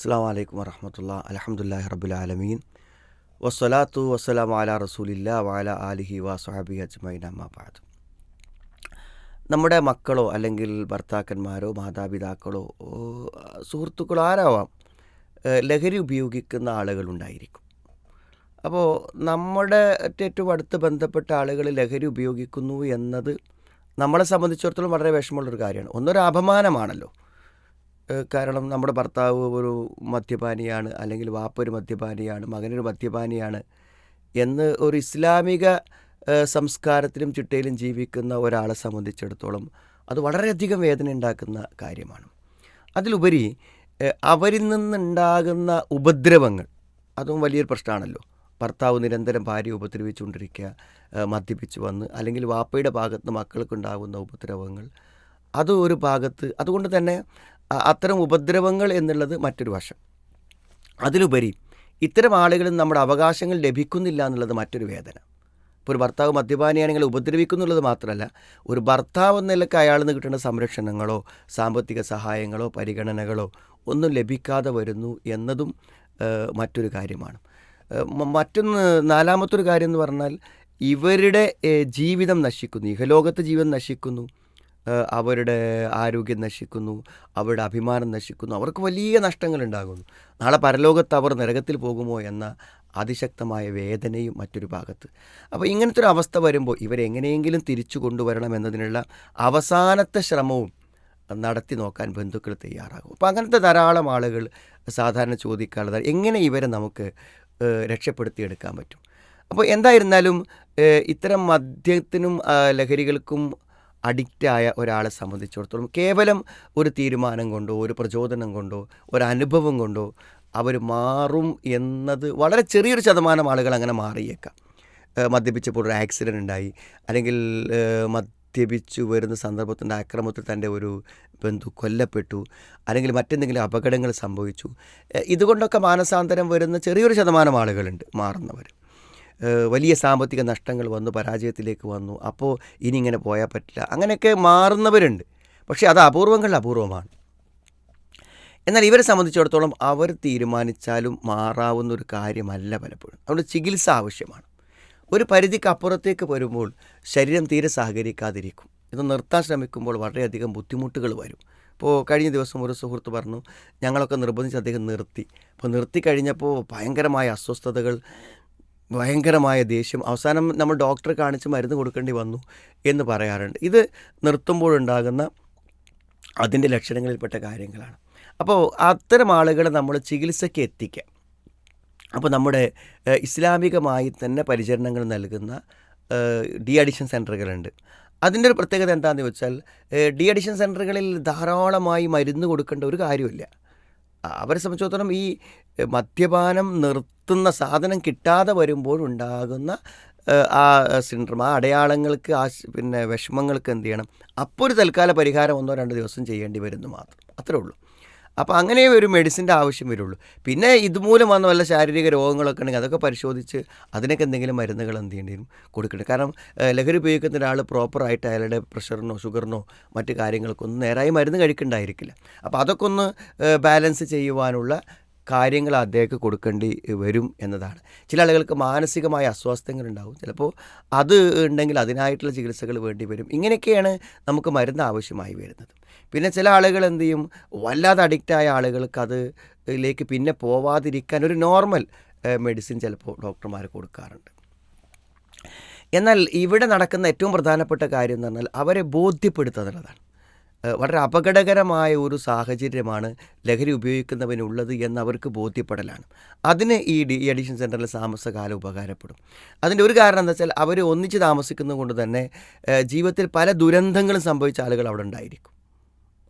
അസ്സാം വലൈക്കും വറഹമത്തുള്ള അലഹമുല്ലാ റബുലാലമീൻ വസ്സലാത്തു വസ്സലാം അല റസൂലില്ല വാല ആലിഹി വസ്ഹാബി അജ്മൈൻ അമ്മാബാദ് നമ്മുടെ മക്കളോ അല്ലെങ്കിൽ ഭർത്താക്കന്മാരോ മാതാപിതാക്കളോ സുഹൃത്തുക്കളോ ആരാവാം ലഹരി ഉപയോഗിക്കുന്ന ആളുകളുണ്ടായിരിക്കും അപ്പോൾ നമ്മുടെ ഏറ്റവും അടുത്ത് ബന്ധപ്പെട്ട ആളുകൾ ലഹരി ഉപയോഗിക്കുന്നു എന്നത് നമ്മളെ സംബന്ധിച്ചിടത്തോളം വളരെ വിഷമമുള്ളൊരു കാര്യമാണ്. ഒന്നൊരു അപമാനമാണല്ലോ കാരണം നമ്മുടെ ഭർത്താവ് ഒരു മദ്യപാനിയാണ് അല്ലെങ്കിൽ വാപ്പ ഒരു മദ്യപാനിയാണ് മകനൊരു മദ്യപാനിയാണ് എന്ന് ഒരു ഇസ്ലാമിക സംസ്കാരത്തിലും ചിട്ടയിലും ജീവിക്കുന്ന ഒരാളെ സംബന്ധിച്ചിടത്തോളം അത് വളരെയധികം വേദന ഉണ്ടാക്കുന്ന കാര്യമാണ്. അതിലുപരി അവരിൽ നിന്നുണ്ടാകുന്ന ഉപദ്രവങ്ങൾ അതും വലിയൊരു പ്രശ്നമാണല്ലോ. ഭർത്താവ് നിരന്തരം ഭാര്യ ഉപദ്രവിച്ചുകൊണ്ടിരിക്കുക മദ്യപിച്ച് വന്ന് അല്ലെങ്കിൽ വാപ്പയുടെ ഭാഗത്ത് മക്കൾക്കുണ്ടാകുന്ന ഉപദ്രവങ്ങൾ അത് ഒരു ഭാഗത്ത് അതുകൊണ്ട് തന്നെ അത്തരം ഉപദ്രവങ്ങൾ എന്നുള്ളത് മറ്റൊരു വശം. അതിലുപരി ഇത്തരം ആളുകളിൽ നമ്മുടെ അവകാശങ്ങൾ ലഭിക്കുന്നില്ല എന്നുള്ളത് മറ്റൊരു വേദന. ഇപ്പോൾ ഒരു ഭർത്താവ് മദ്യപാനിയാണെങ്കിൽ ഉപദ്രവിക്കുന്നുള്ളത് മാത്രമല്ല ഒരു ഭർത്താവ് എന്ന നിലയ്ക്ക് അയാളിൽ നിന്ന് കിട്ടുന്ന സംരക്ഷണങ്ങളോ സാമ്പത്തിക സഹായങ്ങളോ പരിഗണനകളോ ഒന്നും ലഭിക്കാതെ വരുന്നു എന്നതും മറ്റൊരു കാര്യമാണ്. മറ്റൊന്ന് നാലാമത്തൊരു കാര്യം എന്ന് പറഞ്ഞാൽ ഇവരുടെ ജീവിതം നശിക്കുന്നു ഇഹലോകത്തെ ജീവിതം നശിക്കുന്നു. അവരുടെ ആരോഗ്യം നശിക്കുന്നു അവരുടെ അഭിമാനം നശിക്കുന്നു അവർക്ക് വലിയ നഷ്ടങ്ങൾ ഉണ്ടാകുന്നു നാളെ പരലോകത്ത് അവർ നരകത്തിൽ പോകുമോ എന്ന അതിശക്തമായ വേദനയും മറ്റൊരു ഭാഗത്ത്. അപ്പോൾ ഇങ്ങനത്തെ ഒരു അവസ്ഥ വരുമ്പോൾ ഇവരെങ്ങനെയെങ്കിലും തിരിച്ചു കൊണ്ടുവരണം എന്നതിനുള്ള അവസാനത്തെ ശ്രമവും നടത്തി നോക്കാൻ ബന്ധുക്കൾ തയ്യാറാകും. അപ്പോൾ അങ്ങനത്തെ ധാരാളം ആളുകൾ സാധാരണ ചോദിക്കാനുള്ളത് എങ്ങനെ ഇവരെ നമുക്ക് രക്ഷപ്പെടുത്തിയെടുക്കാൻ പറ്റും? അപ്പോൾ എന്തായിരുന്നാലും ഇത്തരം മദ്യത്തിനും ലഹരികൾക്കും അഡിക്റ്റായ ഒരാളെ സംബന്ധിച്ചിടത്തോളം കേവലം ഒരു തീരുമാനം കൊണ്ടോ ഒരു പ്രചോദനം കൊണ്ടോ ഒരു അനുഭവം കൊണ്ടോ അവർ മാറും എന്നത് വളരെ ചെറിയൊരു ശതമാനം ആളുകൾ അങ്ങനെ മാറിയേക്കാം. മദ്യപിച്ചപ്പോൾ ഒരു ആക്സിഡന്റ് ഉണ്ടായി. അല്ലെങ്കിൽ മദ്യപിച്ചു വരുന്ന സന്ദർഭത്തിന്റെ അക്രമത്തിൽ തന്റെ ഒരു ബന്ധു കൊല്ലപ്പെട്ടു. അല്ലെങ്കിൽ മറ്റെന്തെങ്കിലും അപകടങ്ങൾ സംഭവിച്ചു. ഇതുകൊണ്ടൊക്കെ മാനസാന്തരം വരുന്ന ചെറിയൊരു ശതമാനം ആളുകളുണ്ട് മാറുന്നവർ. വലിയ സാമ്പത്തിക നഷ്ടങ്ങൾ വന്നു പരാജയത്തിലേക്ക് വന്നു. അപ്പോൾ ഇനി ഇങ്ങനെ പോയാൽ പറ്റില്ല. അങ്ങനെയൊക്കെ മാറുന്നവരുണ്ട്. പക്ഷേ അത് അപൂർവങ്ങളിൽ അപൂർവമാണ്. എന്നാൽ ഇവരെ സംബന്ധിച്ചിടത്തോളം അവർ തീരുമാനിച്ചാലും മാറാവുന്ന ഒരു കാര്യമല്ല പലപ്പോഴും. അതുകൊണ്ട് ചികിത്സ ആവശ്യമാണ്. ഒരു പരിധിക്ക് അപ്പുറത്തേക്ക് വരുമ്പോൾ ശരീരം തീരെ സഹകരിക്കാതിരിക്കും. ഇത് നിർത്താൻ ശ്രമിക്കുമ്പോൾ വളരെയധികം ബുദ്ധിമുട്ടുകൾ വരും. ഇപ്പോൾ കഴിഞ്ഞ ദിവസം ഒരു സുഹൃത്ത് പറഞ്ഞു ഞങ്ങളൊക്കെ നിർബന്ധിച്ച് അദ്ദേഹം നിർത്തി. അപ്പോൾ നിർത്തി കഴിഞ്ഞപ്പോൾ ഭയങ്കരമായ അസ്വസ്ഥതകൾ ഭയങ്കരമായ ദേഷ്യം. അവസാനം നമ്മൾ ഡോക്ടറെ കാണിച്ച് മരുന്ന് കൊടുക്കേണ്ടി വന്നു എന്ന് പറയാറുണ്ട്. ഇത് നിർത്തുമ്പോഴുണ്ടാകുന്ന അതിന്റെ ലക്ഷണങ്ങളിൽപ്പെട്ട കാര്യങ്ങളാണ്. അപ്പോൾ അത്തരം ആളുകളെ നമ്മൾ ചികിത്സയ്ക്ക് എത്തിക്കാം. അപ്പോൾ നമ്മുടെ ഇസ്ലാമികമായി തന്നെ പരിചരണങ്ങൾ നൽകുന്ന ഡി അഡിഷൻ സെന്ററുകളുണ്ട് അതിന്റെ ഒരു പ്രത്യേകത എന്താണെന്ന് വെച്ചാൽ ഡി അഡിഷൻ സെന്ററുകളിൽ ധാരാളമായി മരുന്ന് കൊടുക്കേണ്ട ഒരു കാര്യമില്ല. അവരെ സംബന്ധിച്ചിടത്തോളം ഈ മദ്യപാനം മദ്യപാനം നിർത്തുന്ന സാധനം കിട്ടാതെ വരുമ്പോഴുണ്ടാകുന്ന ആ സിൻഡ്രം ആ അടയാളങ്ങൾക്ക് ആ പിന്നെ വിഷമങ്ങൾക്ക് എന്ത് ചെയ്യണം? അപ്പോൾ ഒരു തൽക്കാല പരിഹാരം ഒന്നോ രണ്ടോ ദിവസം ചെയ്യേണ്ടി വരുന്നു മാത്രം. അത്രേ ഉള്ളൂ. അപ്പോൾ അങ്ങനെ ഒരു മെഡിസിന്റെ ആവശ്യം വരുള്ളൂ. പിന്നെ ഇതുമൂലം വന്ന വല്ല ശാരീരിക രോഗങ്ങളൊക്കെ ഉണ്ടെങ്കിൽ അതൊക്കെ പരിശോധിച്ച് അതിനൊക്കെ എന്തെങ്കിലും മരുന്നുകൾ എന്ത് ചെയ്യേണ്ടി വരും? കൊടുക്കണം. കാരണം ലഹരി ഉപയോഗിക്കുന്ന ഒരാൾ പ്രോപ്പറായിട്ട് അയാളുടെ പ്രഷറിനോ ഷുഗറിനോ മറ്റു കാര്യങ്ങൾക്കൊന്നും നേരായി മരുന്ന് കഴിക്കണ്ടായിരിക്കില്ല. അപ്പോൾ അതൊക്കെ ഒന്ന് ബാലൻസ് ചെയ്യുവാനുള്ള കാര്യങ്ങൾ അദ്ദേഹത്തെ കൊടുക്കേണ്ടി വരും എന്നതാണ്. ചില ആളുകൾക്ക് മാനസികമായ അസ്വാസ്ഥ്യങ്ങൾ ഉണ്ടാവും. ചിലപ്പോൾ അത് ഉണ്ടെങ്കിൽ അതിനായിട്ടുള്ള ചികിത്സകൾ വേണ്ടി വരും. ഇങ്ങനെയൊക്കെയാണ് നമുക്ക് മരുന്ന് ആവശ്യമായി വരുന്നത്. പിന്നെ ചില ആളുകൾ എന്ത് ചെയ്യും? വല്ലാതെ അഡിക്റ്റായ ആളുകൾക്ക് അത് ഇതിലേക്ക് പിന്നെ പോവാതിരിക്കാൻ ഒരു നോർമൽ മെഡിസിൻ ചിലപ്പോൾ ഡോക്ടർമാർ കൊടുക്കാറുണ്ട്. എന്നാൽ ഇവിടെ നടക്കുന്ന ഏറ്റവും പ്രധാനപ്പെട്ട കാര്യം എന്ന് പറഞ്ഞാൽ അവരെ ബോധ്യപ്പെടുത്തുക എന്നുള്ളതാണ്. വളരെ അപകടകരമായ ഒരു സാഹചര്യമാണ് ലഹരി ഉപയോഗിക്കുന്നവനുള്ളത് എന്ന് അവർക്ക് ബോധ്യപ്പെടലാണ്. അതിന് ഈ ഡി ഈ അഡിഷൻ സെന്ററിൽ താമസകാലം ഉപകാരപ്പെടും. അതിന്റെ ഒരു കാരണം എന്താ വെച്ചാൽ അവർ ഒന്നിച്ച് താമസിക്കുന്നത് കൊണ്ട് തന്നെ ജീവിതത്തിൽ പല ദുരന്തങ്ങളും സംഭവിച്ച ആളുകൾ അവിടെ ഉണ്ടായിരിക്കും.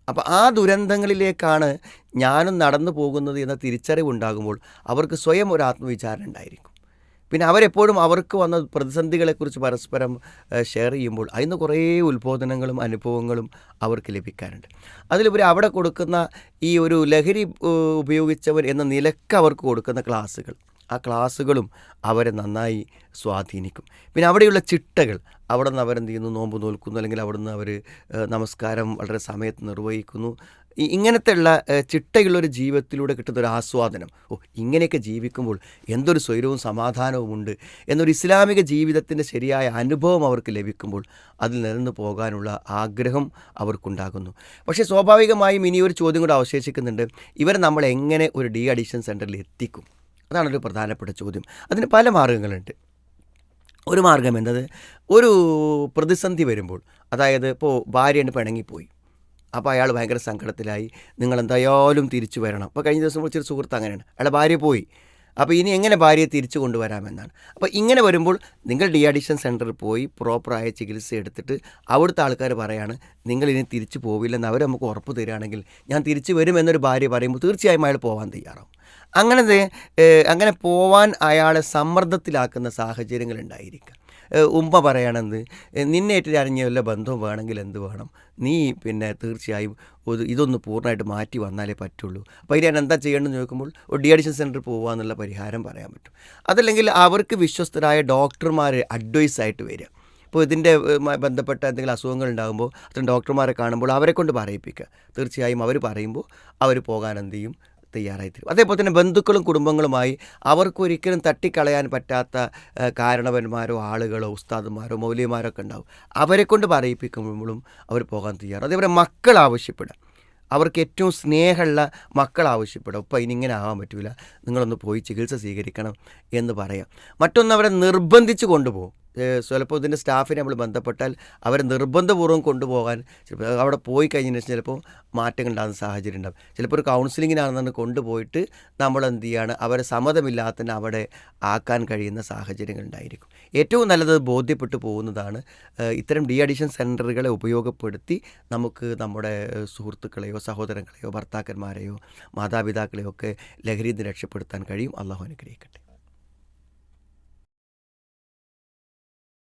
അപ്പോൾ ആ ദുരന്തങ്ങളിലേക്കാണ് ഞാനും നടന്നു പോകുന്നത് എന്ന തിരിച്ചറിവുണ്ടാകുമ്പോൾ അവർക്ക് സ്വയം ഒരു ആത്മവിചാരം ഉണ്ടായിരിക്കും. പിന്നെ അവരെപ്പോഴും അവർക്ക് വന്ന പ്രതിസന്ധികളെക്കുറിച്ച് പരസ്പരം ഷെയർ ചെയ്യുമ്പോൾ അതിന് കുറേ ഉത്ബോധനങ്ങളും അനുഭവങ്ങളും അവർക്ക് ലഭിക്കാറുണ്ട്. അതിലുപരി അവിടെ കൊടുക്കുന്ന ഈ ഒരു ലഹരി ഉപയോഗിച്ചവർ എന്ന നിലയ്ക്ക് അവർക്ക് കൊടുക്കുന്ന ക്ലാസ്സുകൾ ആ ക്ലാസ്സുകളും അവരെ നന്നായി സ്വാധീനിക്കും. പിന്നെ അവിടെയുള്ള ചിട്ടകൾ അവിടെ നിന്ന് അവരെന്ത് ചെയ്യുന്നു നോമ്പ് നോൽക്കുന്നു അല്ലെങ്കിൽ അവിടെ നിന്ന് അവർ നമസ്കാരം വളരെ സമയത്ത് നിർവഹിക്കുന്നു. ഇങ്ങനത്തെ ഇങ്ങനത്തെയുള്ള ചിട്ടയുള്ളൊരു ജീവിതത്തിലൂടെ കിട്ടുന്ന ഒരു ആസ്വാദനം. ഓ ഇങ്ങനെയൊക്കെ ജീവിക്കുമ്പോൾ എന്തൊരു സ്വൈരവും സമാധാനവും ഉണ്ട് എന്നൊരു ഇസ്ലാമിക ജീവിതത്തിന്റെ ശരിയായ അനുഭവം അവർക്ക് ലഭിക്കുമ്പോൾ അതിൽ നിലനിന്ന് പോകാനുള്ള ആഗ്രഹം അവർക്കുണ്ടാകുന്നു. പക്ഷേ സ്വാഭാവികമായും ഇനിയൊരു ചോദ്യം കൂടെ അവശേഷിക്കുന്നുണ്ട്. ഇവരെ നമ്മൾ എങ്ങനെ ഒരു ഡി അഡിക്ഷൻ സെന്ററിൽ എത്തിക്കും? അതാണ് ഒരു പ്രധാനപ്പെട്ട ചോദ്യം. അതിന് പല മാർഗങ്ങളുണ്ട്. ഒരു മാർഗം എന്നത് ഒരു പ്രതിസന്ധി വരുമ്പോൾ അതായത് ഇപ്പോൾ ഭാര്യയാണ് പിണങ്ങിപ്പോയി അപ്പോൾ അയാൾ ഭയങ്കര സങ്കടത്തിലായി. നിങ്ങൾ എന്തായാലും തിരിച്ചു വരണം. അപ്പോൾ കഴിഞ്ഞ ദിവസം വിളിച്ചൊരു സുഹൃത്ത് അങ്ങനെയാണ്. അയാളുടെ ഭാര്യ പോയി. അപ്പോൾ ഇനി എങ്ങനെ ഭാര്യയെ തിരിച്ചു കൊണ്ടുവരാമെന്നാണ്. അപ്പോൾ ഇങ്ങനെ വരുമ്പോൾ നിങ്ങൾ ഡി അഡിക്ഷൻ സെന്ററിൽ പോയി പ്രോപ്പറായ ചികിത്സ എടുത്തിട്ട് അവിടുത്തെ ആൾക്കാർ പറയാണ് നിങ്ങൾ ഇനി തിരിച്ചു പോവില്ലെന്ന് അവർ നമുക്ക് ഉറപ്പ് തരികയാണെങ്കിൽ ഞാൻ തിരിച്ചു വരുമെന്നൊരു ഭാര്യ പറയുമ്പോൾ തീർച്ചയായും അയാൾ പോകാൻ തയ്യാറാവും. അങ്ങനത്തെ ഏഹ്, അങ്ങനെ പോവാൻ അയാളെ സമ്മർദ്ദത്തിലാക്കുന്ന സാഹചര്യങ്ങൾ ഉണ്ടായിരിക്കാം ഉമ്മ പറയണത് നിന്നേറ്റ് അറിഞ്ഞ വല്ല ബന്ധവും വേണമെങ്കിൽ എന്ത് വേണം? നീ പിന്നെ തീർച്ചയായും ഒരു ഇതൊന്ന് പൂർണമായിട്ട് മാറ്റി വന്നാലേ പറ്റുള്ളൂ. അപ്പോൾ ഇതിന് എന്താ ചെയ്യേണ്ടതെന്ന് ചോദിക്കുമ്പോൾ ഒരു ഡി അഡിഷൻ സെന്ററിൽ പോകുക എന്നുള്ള പരിഹാരം പറയാൻ പറ്റും. അതല്ലെങ്കിൽ അവർക്ക് വിശ്വസ്തരായ ഡോക്ടർമാർ അഡ്വൈസായിട്ട് വരിക. ഇപ്പോൾ ഇതിന്റെ ബന്ധപ്പെട്ട എന്തെങ്കിലും അസുഖങ്ങൾ ഉണ്ടാകുമ്പോൾ അത്തരം ഡോക്ടർമാരെ കാണുമ്പോൾ അവരെ കൊണ്ട് പറയിപ്പിക്കുക. തീർച്ചയായും അവർ പറയുമ്പോൾ അവർ പോകാൻ എന്ത് ചെയ്യും? തയ്യാറായി തരും അതേപോലെ തന്നെ ബന്ധുക്കളും കുടുംബങ്ങളുമായി അവർക്കൊരിക്കലും തട്ടിക്കളയാൻ പറ്റാത്ത കാരണവന്മാരോ ആളുകളോ ഉസ്താദന്മാരോ മൗലിയമാരോ ഒക്കെ ഉണ്ടാവും. അവരെ കൊണ്ട് പറയിപ്പിക്കുമ്പോഴും അവർ പോകാൻ തയ്യാറും അതേപോലെ മക്കൾ ആവശ്യപ്പെടുക അവർക്ക് ഏറ്റവും സ്നേഹമുള്ള മക്കൾ ആവശ്യപ്പെടും. അപ്പോൾ ഇനിങ്ങനെ ആവാൻ പറ്റില്ല നിങ്ങളൊന്ന് പോയി ചികിത്സ സ്വീകരിക്കണം എന്ന് പറയാം. മറ്റൊന്ന് അവരെ നിർബന്ധിച്ച് കൊണ്ടുപോകും. ചിലപ്പോൾ ഇതിന്റെ സ്റ്റാഫിനെ നമ്മൾ ബന്ധപ്പെട്ടാൽ അവരെ നിർബന്ധപൂർവം കൊണ്ടുപോകാൻ ചിലപ്പോൾ അവിടെ പോയി കഴിഞ്ഞതിന് ശേഷം ചിലപ്പോൾ മാറ്റങ്ങൾ ഉണ്ടാകുന്ന സാഹചര്യം ഉണ്ടാകും ചിലപ്പോൾ ഒരു കൗൺസിലിങ്ങിനാണെന്ന് കൊണ്ടുപോയിട്ട് നമ്മൾ എന്ത് ചെയ്യാണ്? അവരെ സമ്മതമില്ലാത്തതിന് അവിടെ ആക്കാൻ കഴിയുന്ന സാഹചര്യങ്ങൾ ഉണ്ടായിരിക്കും. ഏറ്റവും നല്ലത് ബോധ്യപ്പെട്ടു പോകുന്നതാണ് ഇത്തരം ഡി അഡിഷൻ സെന്ററുകളെ ഉപയോഗപ്പെടുത്തി നമുക്ക് നമ്മുടെ സുഹൃത്തുക്കളെയോ സഹോദരങ്ങളെയോ ഭർത്താക്കന്മാരെയോ മാതാപിതാക്കളെയോ ഒക്കെ ലഹരിയിൽ നിന്ന് രക്ഷപ്പെടുത്താൻ കഴിയും. അള്ളാഹു അനുഗ്രഹിക്കട്ടെ.